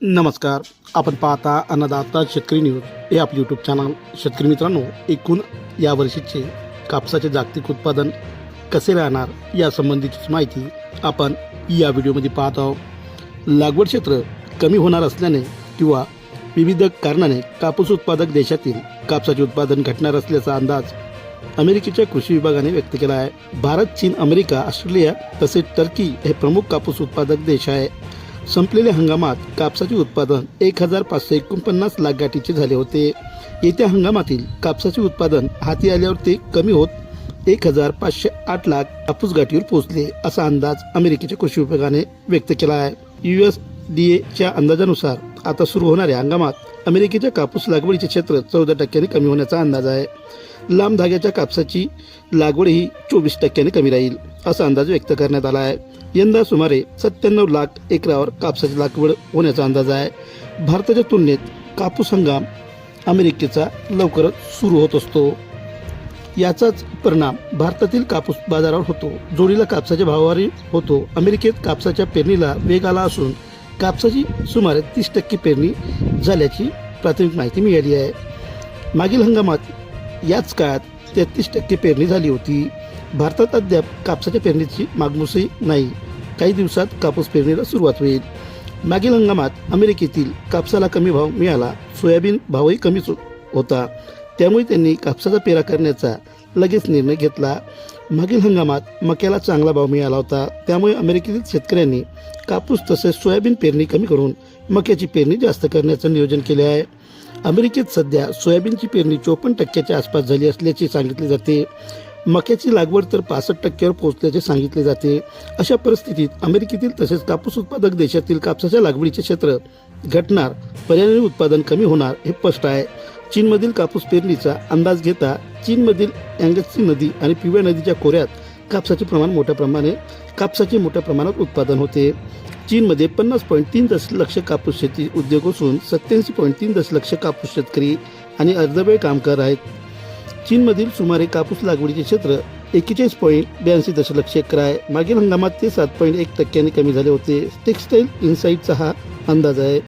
नमस्कार. आपण पाहता अन्नदाता शेतकरी न्यूज. हे आपले यूट्यूब चॅनल शेतकरी मित्रांनो एकूण या वर्षीचे कापसाचे जागतिक उत्पादन कसे राहणार यासंबंधीची माहिती आपण या व्हिडिओमध्ये पाहत आहोत. लागवड क्षेत्र कमी होणार असल्याने किंवा विविध कारणाने कापूस उत्पादक देशातील कापसाचे उत्पादन घटणार असल्याचा अंदाज अमेरिकेच्या कृषी विभागाने व्यक्त केला आहे. भारत चीन अमेरिका ऑस्ट्रेलिया तसेच टर्की हे प्रमुख कापूस उत्पादक देश आहे. संपलेल्या हंगामात कापसाचे उत्पादन एक हजार पाचशे एकोणपन्नास लाख गाठीचे झाले होते. येत्या हंगामातील कापसाचे उत्पादन हाती आल्यावर ते कमी होत एक हजार पाचशे आठ लाख कापूस गाठीवर पोहोचले असा अंदाज अमेरिकेच्या कृषी विभागाने व्यक्त केला आहे यू एस डी एच्या अंदाजानुसार आता सुरू होणाऱ्या हंगामात अमेरिकेच्या कापूस लागवडीचे क्षेत्र चौदा टक्क्याने कमी होण्याचा अंदाज आहे. लांब धाग्याच्या कापसाची लागवड ही चोवीस टक्क्याने कमी राहील असा अंदाज व्यक्त करण्यात आला आहे यंदा सुमारे सत्त्याण्णव लाख एकरावर कापसाची लागवड होण्याचा अंदाज आहे. भारताच्या तुलनेत कापूस हंगाम अमेरिकेचा लवकरच सुरू होत असतो. याचाच परिणाम भारतातील कापूस बाजारावर होतो. जोडीला कापसाच्या भावावरही होतो. अमेरिकेत कापसाच्या पेरणीला वेग आला असून कापसाची सुमारे तीस टक्के पेरणी झाल्याची प्राथमिक माहिती मिळाली आहे. मागील हंगामात याच काळात तेहतीस टक्के पेरणी झाली होती. भारतात अद्याप कापसाच्या पेरणीची मागमूसही नाही. काही दिवसात कापूस पेरणीला सुरुवात होईल. मागील हंगामात अमेरिकेतील कापसाला कमी भाव मिळाला. सोयाबीन भावही कमीच होता. त्यामुळे त्यांनी कापसाचा पेरा करण्याचा लगेच निर्णय घेतला. मागील हंगामात मक्याला चांगला भाव मिळाला होता. त्यामुळे अमेरिकेतील शेतकऱ्यांनी कापूस तसेच सोयाबीन पेरणी कमी करून मक्याची पेरणी जास्त करण्याचं नियोजन केले आहे. अमेरिकेत सध्या सोयाबीनची पेरणी चोपन्न टक्क्याच्या आसपास झाली असल्याचे सांगितले जाते. मक्याची लागवड तर पासष्ट टक्क्यावर पोहोचल्याचे सांगितले जाते. अशा परिस्थितीत अमेरिकेतील तसेच कापूस उत्पादक देशातील कापसाच्या लागवडीचे क्षेत्र घटणार पर्यावरणीय उत्पादन कमी होणार हे स्पष्ट आहे. चीनमधील कापूस पेरणीचा अंदाज घेता चीनमधील अँगस्सी नदी आणि पिवळ्या नदीच्या खोऱ्यात कापसाचे प्रमाण मोठ्या प्रमाणे कापसाचे मोठ्या प्रमाणात उत्पादन होते. चीनमध्ये पन्नास पॉईंट तीन दशलक्ष कापूस शेती उद्योग असून सत्याऐंशी पॉईंट तीन दशलक्ष कापूस शेतकरी आणि अर्धवेळ कामगार आहेत. चीनमधील सुमारे कापूस लागवडीचे क्षेत्र एक्केचाळीस पॉईंट ब्याऐंशी दशलक्ष एकर आहे. मागील हंगामात ते सात पॉईंट एक टक्क्याने कमी झाले होते. टेक्स्टाईल इन्साईटचा हा अंदाज आहे.